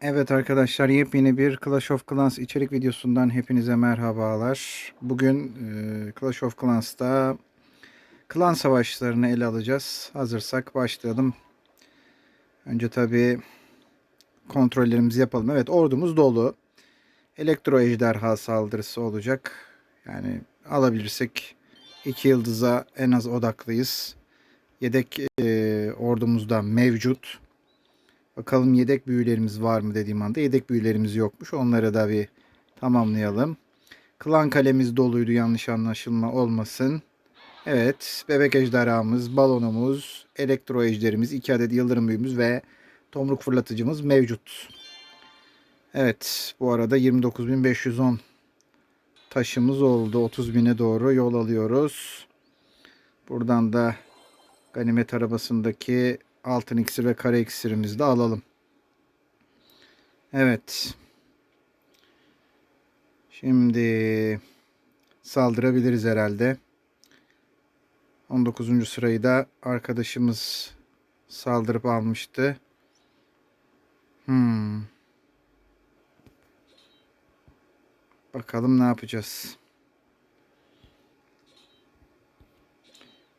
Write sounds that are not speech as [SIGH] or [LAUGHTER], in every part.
Evet arkadaşlar yepyeni bir Clash of Clans içerik videosundan hepinize merhabalar. Bugün e, Clash of Clans'ta klan savaşlarını ele alacağız. Hazırsak başlayalım. Önce tabi kontrollerimizi yapalım. Evet ordumuz dolu. Elektro ejderha saldırısı olacak. Yani alabilirsek iki yıldıza en az odaklıyız. Yedek e, ordumuz da mevcut. Bakalım yedek büyülerimiz var mı dediğim anda yedek büyülerimiz yokmuş. Onları da bir tamamlayalım. Klan kalemiz doluydu yanlış anlaşılma olmasın. Evet bebek ejderhamız, balonumuz, elektro ejderimiz, 2 adet yıldırım büyümüz ve tomruk fırlatıcımız mevcut. Evet bu arada 29.510 taşımız oldu. 30.000'e doğru yol alıyoruz. Buradan da ganimet arabasındaki altın iksir ve kare iksirimizi de alalım. Evet. Şimdi saldırabiliriz herhalde. 19. sırayı da arkadaşımız saldırıp almıştı. Hmm. Bakalım ne yapacağız.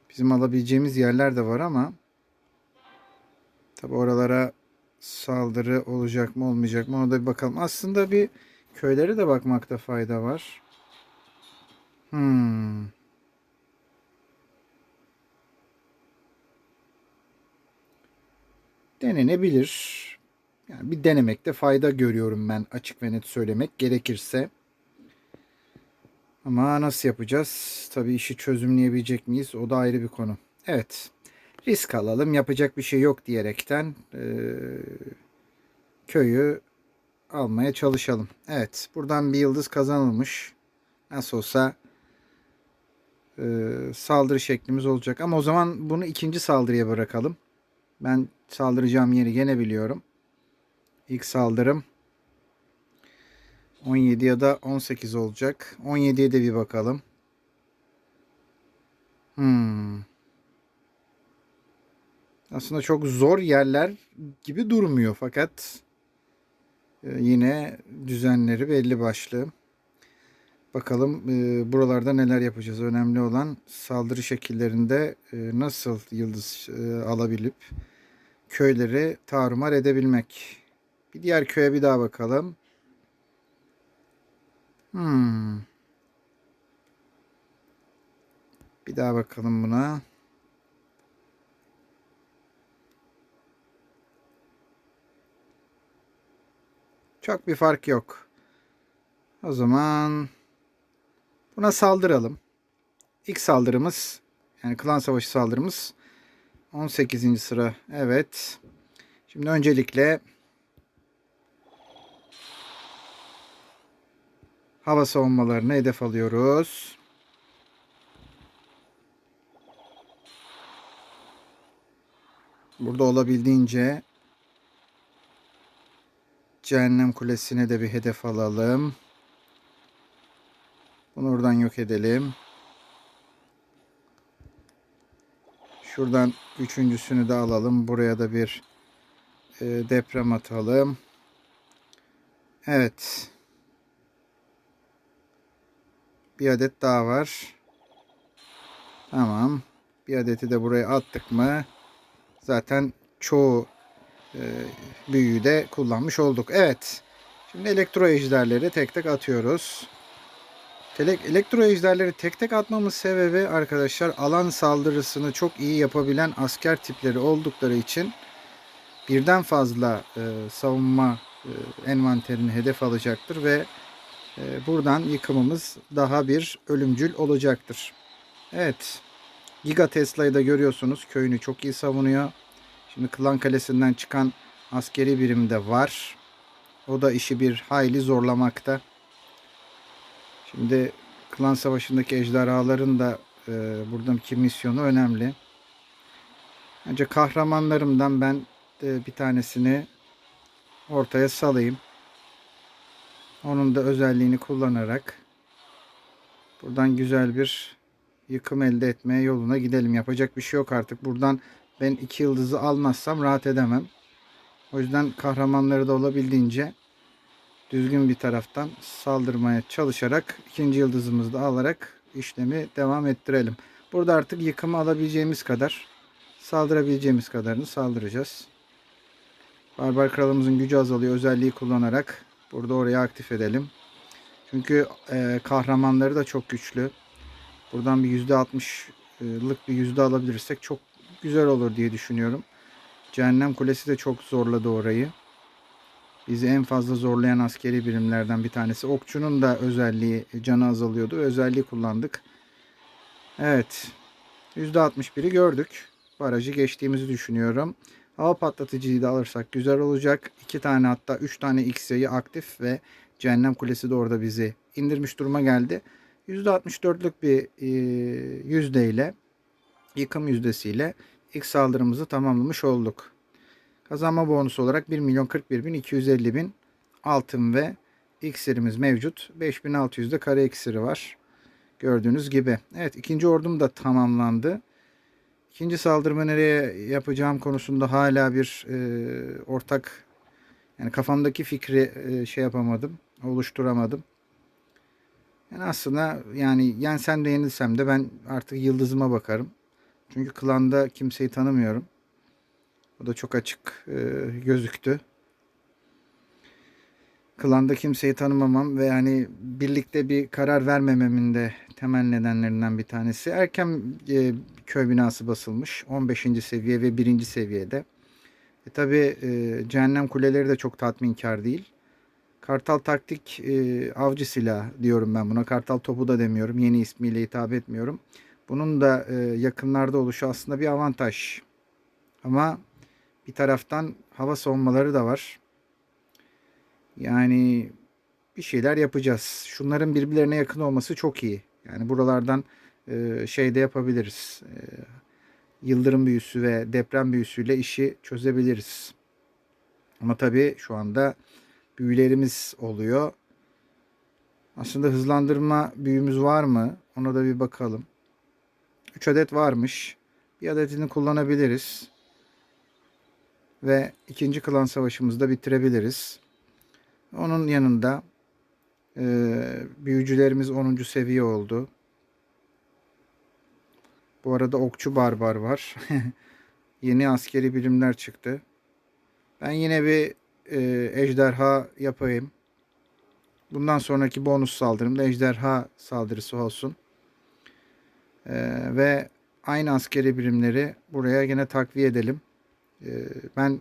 Bizim alabileceğimiz yerler de var ama Tabi oralara saldırı olacak mı olmayacak mı ona da bir bakalım. Aslında bir köylere de bakmakta fayda var. Hmm. Denenebilir. Yani bir denemekte fayda görüyorum ben açık ve net söylemek gerekirse. Ama nasıl yapacağız? Tabii işi çözümleyebilecek miyiz? O da ayrı bir konu. Evet risk alalım yapacak bir şey yok diyerekten e, köyü almaya çalışalım. Evet buradan bir yıldız kazanılmış. Nasıl olsa e, saldırı şeklimiz olacak. Ama o zaman bunu ikinci saldırıya bırakalım. Ben saldıracağım yeri gene biliyorum. İlk saldırım 17 ya da 18 olacak. 17'ye de bir bakalım. Hmm. Aslında çok zor yerler gibi durmuyor fakat e, yine düzenleri belli başlı. Bakalım e, buralarda neler yapacağız. Önemli olan saldırı şekillerinde e, nasıl yıldız alabilip köyleri tarumar edebilmek. Bir diğer köye bir daha bakalım. Hmm. Bir daha bakalım buna. Çok bir fark yok. O zaman buna saldıralım. İlk saldırımız yani klan savaşı saldırımız 18. sıra. Evet. Şimdi öncelikle hava savunmalarını hedef alıyoruz. Burada olabildiğince Cehennem Kulesi'ne de bir hedef alalım. Bunu oradan yok edelim. Şuradan üçüncüsünü de alalım. Buraya da bir e, deprem atalım. Evet. Bir adet daha var. Tamam. Bir adeti de buraya attık mı zaten çoğu büyüyü de kullanmış olduk. Evet. Şimdi elektro ejderleri tek tek atıyoruz. Elektro ejderleri tek tek atmamız sebebi arkadaşlar alan saldırısını çok iyi yapabilen asker tipleri oldukları için birden fazla e, savunma e, envanterini hedef alacaktır ve e, buradan yıkımımız daha bir ölümcül olacaktır. Evet. Giga Tesla'yı da görüyorsunuz. Köyünü çok iyi savunuyor. Şimdi Klan Kalesi'nden çıkan askeri birim de var. O da işi bir hayli zorlamakta. Şimdi Klan Savaşı'ndaki ejderhaların da e, buradaki misyonu önemli. Önce kahramanlarımdan ben de bir tanesini ortaya salayım. Onun da özelliğini kullanarak buradan güzel bir yıkım elde etmeye yoluna gidelim. Yapacak bir şey yok artık. Buradan ben iki yıldızı almazsam rahat edemem. O yüzden kahramanları da olabildiğince düzgün bir taraftan saldırmaya çalışarak ikinci yıldızımızı da alarak işlemi devam ettirelim. Burada artık yıkımı alabileceğimiz kadar saldırabileceğimiz kadarını saldıracağız. Barbar kralımızın gücü azalıyor özelliği kullanarak burada orayı aktif edelim. Çünkü e, kahramanları da çok güçlü. Buradan bir %60'lık bir yüzde alabilirsek çok güzel olur diye düşünüyorum. Cehennem Kulesi de çok zorladı orayı. Bizi en fazla zorlayan askeri birimlerden bir tanesi. Okçunun da özelliği canı azalıyordu. Özelliği kullandık. Evet. %61'i gördük. Barajı geçtiğimizi düşünüyorum. Hava patlatıcıyı da alırsak güzel olacak. 2 tane hatta 3 tane X-Ray'i aktif ve Cehennem Kulesi de orada bizi indirmiş duruma geldi. %64'lük bir e, yüzdeyle yıkım yüzdesiyle ilk saldırımızı tamamlamış olduk. Kazanma bonusu olarak 1 milyon 41 bin 250 bin altın ve iksirimiz mevcut. 5600 de kare iksiri var. Gördüğünüz gibi. Evet ikinci ordum da tamamlandı. İkinci saldırımı nereye yapacağım konusunda hala bir e, ortak yani kafamdaki fikri e, şey yapamadım. Oluşturamadım. Yani aslında yani yensem de yenilsem de ben artık yıldızıma bakarım. Çünkü klanda kimseyi tanımıyorum. O da çok açık e, gözüktü. Klanda kimseyi tanımamam ve yani birlikte bir karar vermememin de temel nedenlerinden bir tanesi. Erken e, köy binası basılmış. 15. seviye ve 1. seviyede. E tabi e, cehennem kuleleri de çok tatminkar değil. Kartal taktik e, avcı silah diyorum ben buna. Kartal topu da demiyorum. Yeni ismiyle hitap etmiyorum. Bunun da e, yakınlarda oluşu aslında bir avantaj. Ama bir taraftan hava savunmaları da var. Yani bir şeyler yapacağız. Şunların birbirlerine yakın olması çok iyi. Yani buralardan e, şey de yapabiliriz. E, yıldırım büyüsü ve deprem büyüsüyle işi çözebiliriz. Ama tabii şu anda büyülerimiz oluyor. Aslında hızlandırma büyümüz var mı? Ona da bir bakalım. 3 adet varmış. Bir adetini kullanabiliriz. Ve ikinci klan savaşımızı da bitirebiliriz. Onun yanında e, büyücülerimiz 10. seviye oldu. Bu arada okçu barbar var. [LAUGHS] Yeni askeri birimler çıktı. Ben yine bir e, ejderha yapayım. Bundan sonraki bonus saldırım da ejderha saldırısı olsun. E, ve aynı askeri birimleri buraya yine takviye edelim. E, ben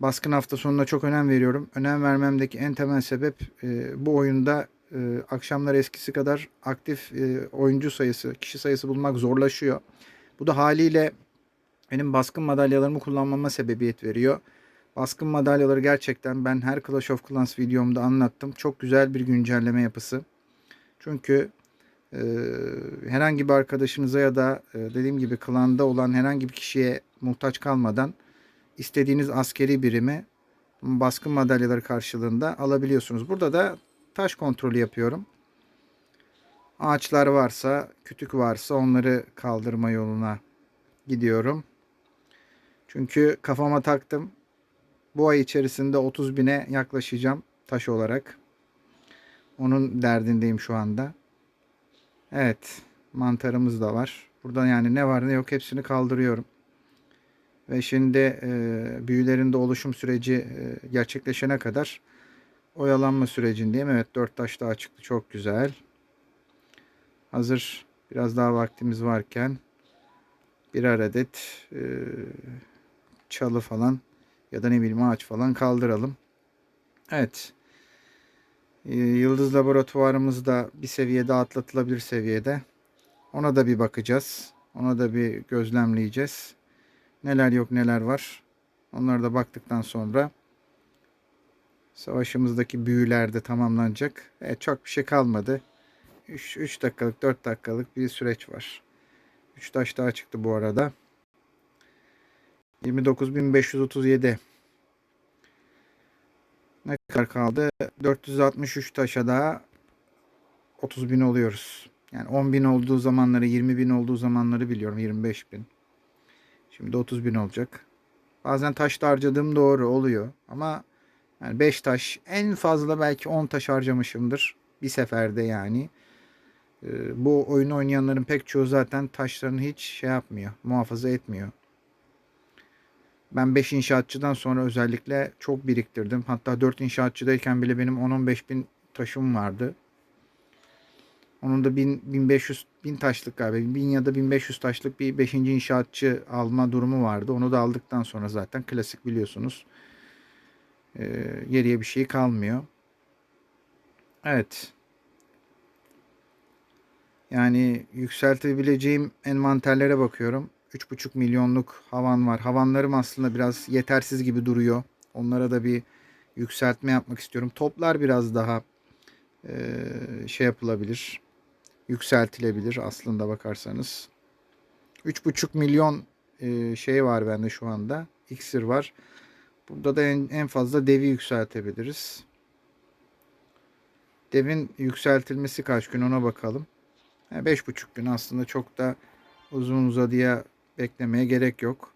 baskın hafta sonuna çok önem veriyorum. Önem vermemdeki en temel sebep e, bu oyunda e, akşamlar eskisi kadar aktif e, oyuncu sayısı, kişi sayısı bulmak zorlaşıyor. Bu da haliyle benim baskın madalyalarımı kullanmama sebebiyet veriyor. Baskın madalyaları gerçekten ben her Clash of Clans videomda anlattım. Çok güzel bir güncelleme yapısı. Çünkü e, herhangi bir arkadaşınıza ya da e, dediğim gibi klanda olan herhangi bir kişiye muhtaç kalmadan istediğiniz askeri birimi baskın madalyaları karşılığında alabiliyorsunuz. Burada da taş kontrolü yapıyorum. Ağaçlar varsa, kütük varsa onları kaldırma yoluna gidiyorum. Çünkü kafama taktım. Bu ay içerisinde 30 bine yaklaşacağım taş olarak. Onun derdindeyim şu anda. Evet. Mantarımız da var. Burada yani ne var ne yok hepsini kaldırıyorum. Ve şimdi e, büyülerin de oluşum süreci e, gerçekleşene kadar oyalanma sürecindeyim. Evet 4 taş daha çıktı. Çok güzel. Hazır biraz daha vaktimiz varken birer adet e, çalı falan ya da ne bileyim ağaç falan kaldıralım. Evet. E, Yıldız laboratuvarımız da bir seviyede atlatılabilir seviyede. Ona da bir bakacağız. Ona da bir gözlemleyeceğiz. Neler yok neler var. Onlara da baktıktan sonra savaşımızdaki büyüler de tamamlanacak. Evet, çok bir şey kalmadı. 3, 3 dakikalık 4 dakikalık bir süreç var. 3 taş daha çıktı bu arada. 29.537 ne kadar kaldı? 463 taşa daha 30.000 oluyoruz. Yani 10.000 olduğu zamanları 20.000 olduğu zamanları biliyorum. 25.000. Şimdi 30.000 olacak. Bazen taş da harcadığım doğru oluyor. Ama yani 5 taş en fazla belki 10 taş harcamışımdır. Bir seferde yani. Ee, bu oyunu oynayanların pek çoğu zaten taşlarını hiç şey yapmıyor. Muhafaza etmiyor. Ben 5 inşaatçıdan sonra özellikle çok biriktirdim. Hatta 4 inşaatçıdayken bile benim 10-15 bin taşım vardı. Onun da 1000, 1500 bin taşlık galiba 1000 ya da 1500 taşlık bir 5. inşaatçı alma durumu vardı. Onu da aldıktan sonra zaten klasik biliyorsunuz. Ee, geriye bir şey kalmıyor. Evet. Yani yükseltebileceğim envanterlere bakıyorum. 3,5 milyonluk havan var. Havanlarım aslında biraz yetersiz gibi duruyor. Onlara da bir yükseltme yapmak istiyorum. Toplar biraz daha e, şey yapılabilir. Yükseltilebilir aslında bakarsanız. 3,5 milyon e, şey var bende şu anda. İksir var. Burada da en, en fazla devi yükseltebiliriz. Devin yükseltilmesi kaç gün ona bakalım. 5,5 gün aslında çok da uzun uzadıya beklemeye gerek yok.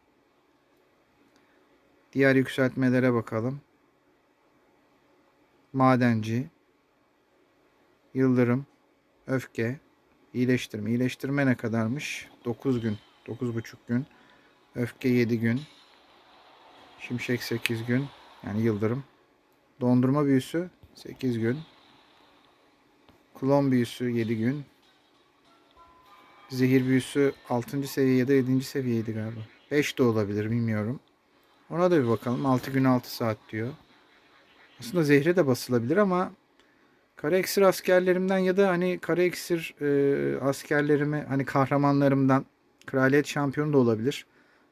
Diğer yükseltmelere bakalım. Madenci, yıldırım, öfke, iyileştirme. İyileştirme ne kadarmış? 9 gün, 9,5 gün. Öfke 7 gün. Şimşek 8 gün. Yani yıldırım. Dondurma büyüsü 8 gün. Klon büyüsü 7 gün. Zehir büyüsü 6. seviye ya da 7. seviyeydi galiba. 5 de olabilir bilmiyorum. Ona da bir bakalım. 6 gün 6 saat diyor. Aslında zehre de basılabilir ama kara iksir askerlerimden ya da hani kara iksir e, askerlerimi hani kahramanlarımdan kraliyet şampiyonu da olabilir.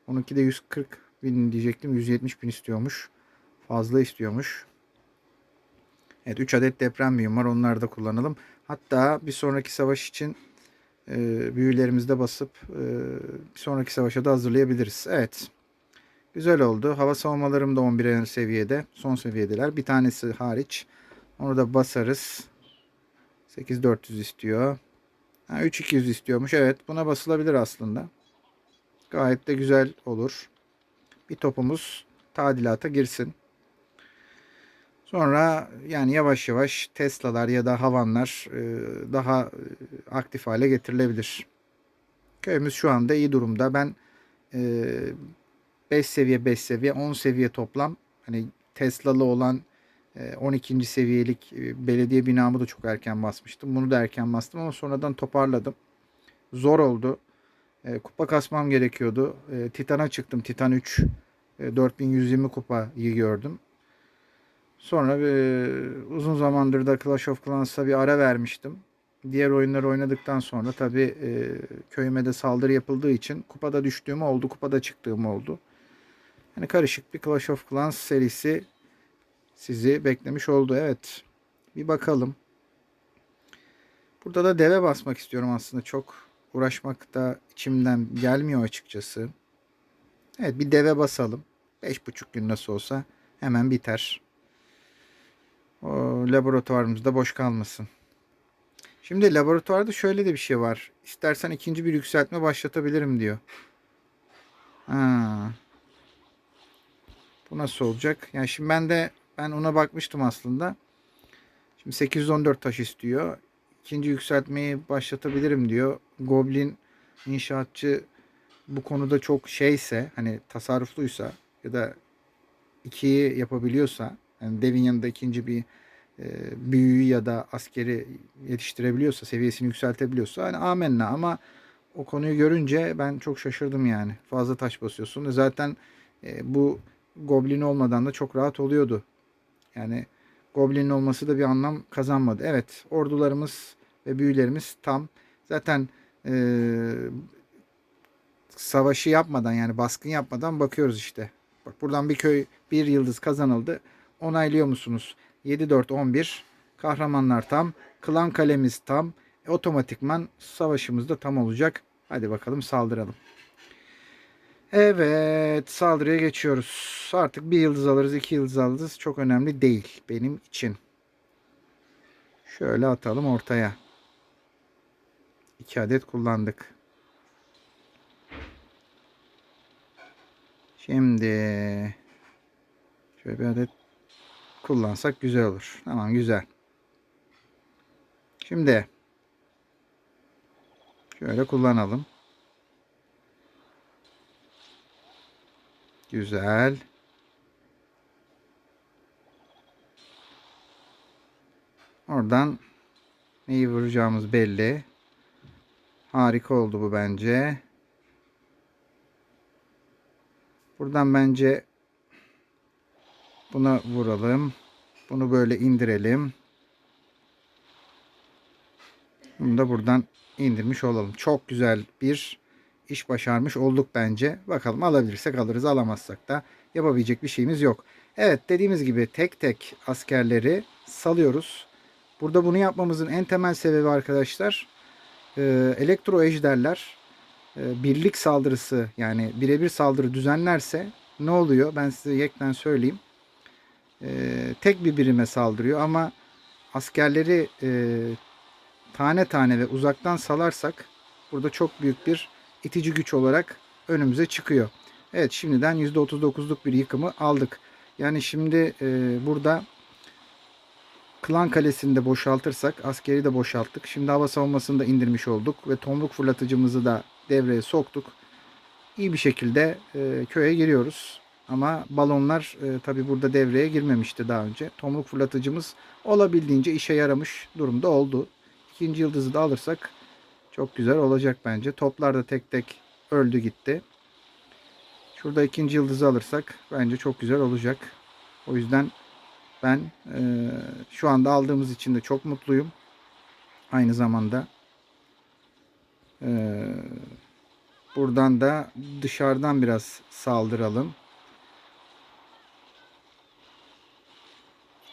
Onunki de 140 bin diyecektim. 170 bin istiyormuş. Fazla istiyormuş. Evet 3 adet deprem büyüm var. Onları da kullanalım. Hatta bir sonraki savaş için e, büyülerimizde basıp e, bir sonraki savaşa da hazırlayabiliriz. Evet. Güzel oldu. Hava savunmalarım da 11 seviyede. Son seviyedeler. Bir tanesi hariç. Onu da basarız. 8400 istiyor. Ha, 3200 istiyormuş. Evet buna basılabilir aslında. Gayet de güzel olur. Bir topumuz tadilata girsin. Sonra yani yavaş yavaş Tesla'lar ya da Havanlar e, daha e, aktif hale getirilebilir. Köyümüz şu anda iyi durumda. Ben 5 seviye 5 seviye 10 seviye toplam hani Tesla'lı olan 12. seviyelik e, belediye binamı da çok erken basmıştım. Bunu da erken bastım ama sonradan toparladım. Zor oldu. Kupa kasmam gerekiyordu. Titan'a çıktım. Titan 3 4120 kupayı gördüm. Sonra e, uzun zamandır da Clash of Clans'a bir ara vermiştim. Diğer oyunları oynadıktan sonra tabii e, köyüme de saldırı yapıldığı için kupada düştüğüm oldu, kupada çıktığım oldu. Yani karışık bir Clash of Clans serisi sizi beklemiş oldu. Evet. Bir bakalım. Burada da deve basmak istiyorum aslında. Çok uğraşmak da içimden gelmiyor açıkçası. Evet bir deve basalım. 5,5 gün nasıl olsa hemen biter. O laboratuvarımız da boş kalmasın. Şimdi laboratuvarda şöyle de bir şey var. İstersen ikinci bir yükseltme başlatabilirim diyor. Ha. Bu nasıl olacak? Yani şimdi ben de ben ona bakmıştım aslında. Şimdi 814 taş istiyor. İkinci yükseltmeyi başlatabilirim diyor. Goblin inşaatçı bu konuda çok şeyse hani tasarrufluysa ya da ikiyi yapabiliyorsa yani devin yanında ikinci bir e, büyüğü ya da askeri yetiştirebiliyorsa, seviyesini yükseltebiliyorsa hani amenna ama o konuyu görünce ben çok şaşırdım yani. Fazla taş basıyorsun. Zaten e, bu goblin olmadan da çok rahat oluyordu. Yani goblinin olması da bir anlam kazanmadı. Evet ordularımız ve büyülerimiz tam. Zaten e, savaşı yapmadan yani baskın yapmadan bakıyoruz işte. Bak buradan bir köy bir yıldız kazanıldı. Onaylıyor musunuz? 7-4-11 kahramanlar tam. Klan kalemiz tam. E, otomatikman savaşımız da tam olacak. Hadi bakalım saldıralım. Evet saldırıya geçiyoruz. Artık bir yıldız alırız iki yıldız alırız. Çok önemli değil benim için. Şöyle atalım ortaya. İki adet kullandık. Şimdi şöyle bir adet kullansak güzel olur. Tamam güzel. Şimdi şöyle kullanalım. Güzel. Oradan neyi vuracağımız belli. Harika oldu bu bence. Buradan bence buna vuralım. Bunu böyle indirelim. Bunu da buradan indirmiş olalım. Çok güzel bir iş başarmış olduk bence. Bakalım alabilirsek alırız alamazsak da yapabilecek bir şeyimiz yok. Evet dediğimiz gibi tek tek askerleri salıyoruz. Burada bunu yapmamızın en temel sebebi arkadaşlar e, elektro ejderler e, birlik saldırısı yani birebir saldırı düzenlerse ne oluyor? Ben size yekten söyleyeyim. E, tek bir birime saldırıyor ama askerleri e, tane tane ve uzaktan salarsak burada çok büyük bir itici güç olarak önümüze çıkıyor. Evet şimdiden %39'luk bir yıkımı aldık. Yani şimdi e, burada Klan Kalesi'ni de boşaltırsak askeri de boşalttık. Şimdi hava savunmasını da indirmiş olduk ve tomruk fırlatıcımızı da devreye soktuk. İyi bir şekilde e, köye giriyoruz. Ama balonlar e, tabi burada devreye girmemişti daha önce. Tomruk fırlatıcımız olabildiğince işe yaramış durumda oldu. İkinci yıldızı da alırsak çok güzel olacak bence. Toplar da tek tek öldü gitti. Şurada ikinci yıldızı alırsak bence çok güzel olacak. O yüzden ben e, şu anda aldığımız için de çok mutluyum. Aynı zamanda e, buradan da dışarıdan biraz saldıralım.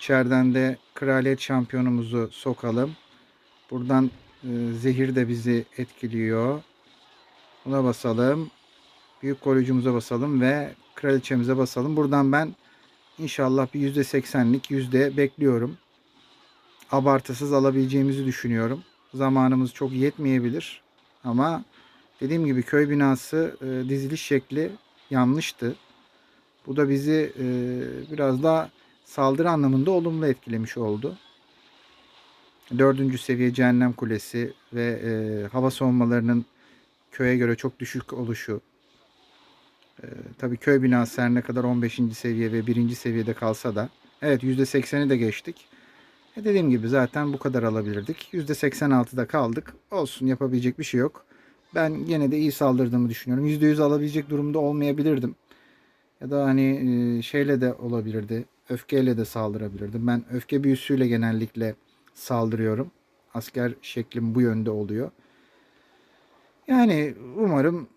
İçeriden de kraliyet şampiyonumuzu sokalım. Buradan e, zehir de bizi etkiliyor. Buna basalım. Büyük koruyucumuza basalım ve kraliçemize basalım. Buradan ben İnşallah bir %80'lik yüzde bekliyorum. Abartısız alabileceğimizi düşünüyorum. Zamanımız çok yetmeyebilir. Ama dediğim gibi köy binası e, diziliş şekli yanlıştı. Bu da bizi e, biraz daha saldırı anlamında olumlu etkilemiş oldu. Dördüncü seviye cehennem kulesi ve e, hava savunmalarının köye göre çok düşük oluşu ee, tabii köy binası her ne kadar 15. seviye ve 1. seviyede kalsa da evet %80'i de geçtik. E dediğim gibi zaten bu kadar alabilirdik. %86'da kaldık. Olsun yapabilecek bir şey yok. Ben yine de iyi saldırdığımı düşünüyorum. %100 alabilecek durumda olmayabilirdim. Ya da hani e, şeyle de olabilirdi. Öfkeyle de saldırabilirdim. Ben öfke büyüsüyle genellikle saldırıyorum. Asker şeklim bu yönde oluyor. Yani umarım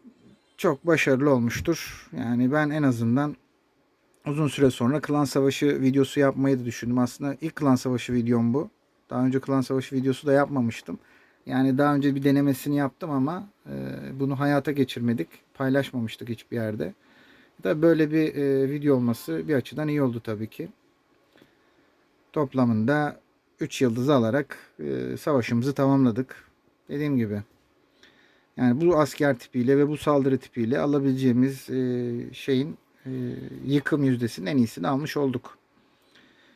çok başarılı olmuştur. Yani ben en azından uzun süre sonra klan savaşı videosu yapmayı da düşündüm. Aslında ilk klan savaşı videom bu. Daha önce klan savaşı videosu da yapmamıştım. Yani daha önce bir denemesini yaptım ama e, bunu hayata geçirmedik. Paylaşmamıştık hiçbir yerde. Da böyle bir e, video olması bir açıdan iyi oldu tabii ki. Toplamında 3 yıldız alarak e, savaşımızı tamamladık. Dediğim gibi yani bu asker tipiyle ve bu saldırı tipiyle alabileceğimiz e, şeyin e, yıkım yüzdesinin en iyisini almış olduk.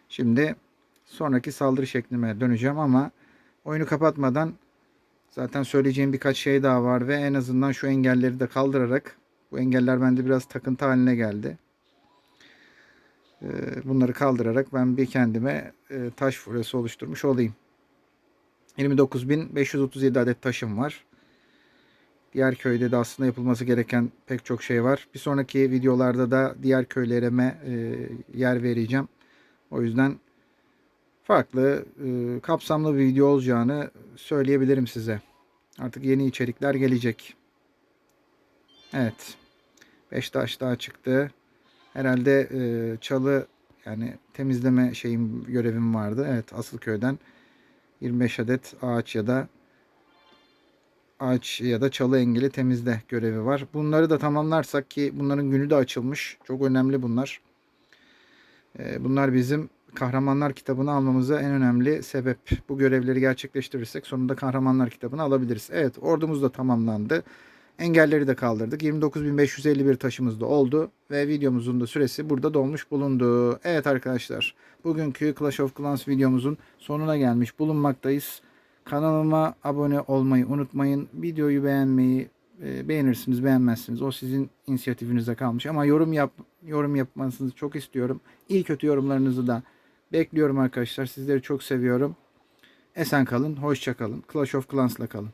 Şimdi sonraki saldırı şeklime döneceğim ama oyunu kapatmadan zaten söyleyeceğim birkaç şey daha var ve en azından şu engelleri de kaldırarak bu engeller bende biraz takıntı haline geldi. E, bunları kaldırarak ben bir kendime e, taş furası oluşturmuş olayım. 29.537 adet taşım var. Diğer köyde de aslında yapılması gereken pek çok şey var. Bir sonraki videolarda da diğer köylerime e, yer vereceğim. O yüzden farklı, e, kapsamlı bir video olacağını söyleyebilirim size. Artık yeni içerikler gelecek. Evet. 5 taş daha çıktı. Herhalde e, çalı yani temizleme şeyim görevim vardı. Evet asıl köyden 25 adet ağaç ya da ağaç ya da çalı engeli temizle görevi var. Bunları da tamamlarsak ki bunların günü de açılmış. Çok önemli bunlar. Ee, bunlar bizim kahramanlar kitabını almamıza en önemli sebep. Bu görevleri gerçekleştirirsek sonunda kahramanlar kitabını alabiliriz. Evet ordumuz da tamamlandı. Engelleri de kaldırdık. 29.551 taşımız da oldu ve videomuzun da süresi burada dolmuş bulundu. Evet arkadaşlar, bugünkü Clash of Clans videomuzun sonuna gelmiş bulunmaktayız. Kanalıma abone olmayı unutmayın. Videoyu beğenmeyi e, beğenirsiniz, beğenmezsiniz. O sizin inisiyatifinize kalmış ama yorum yap yorum yapmanızı çok istiyorum. İyi kötü yorumlarınızı da bekliyorum arkadaşlar. Sizleri çok seviyorum. Esen kalın, hoşça kalın. Clash of Clans'la kalın.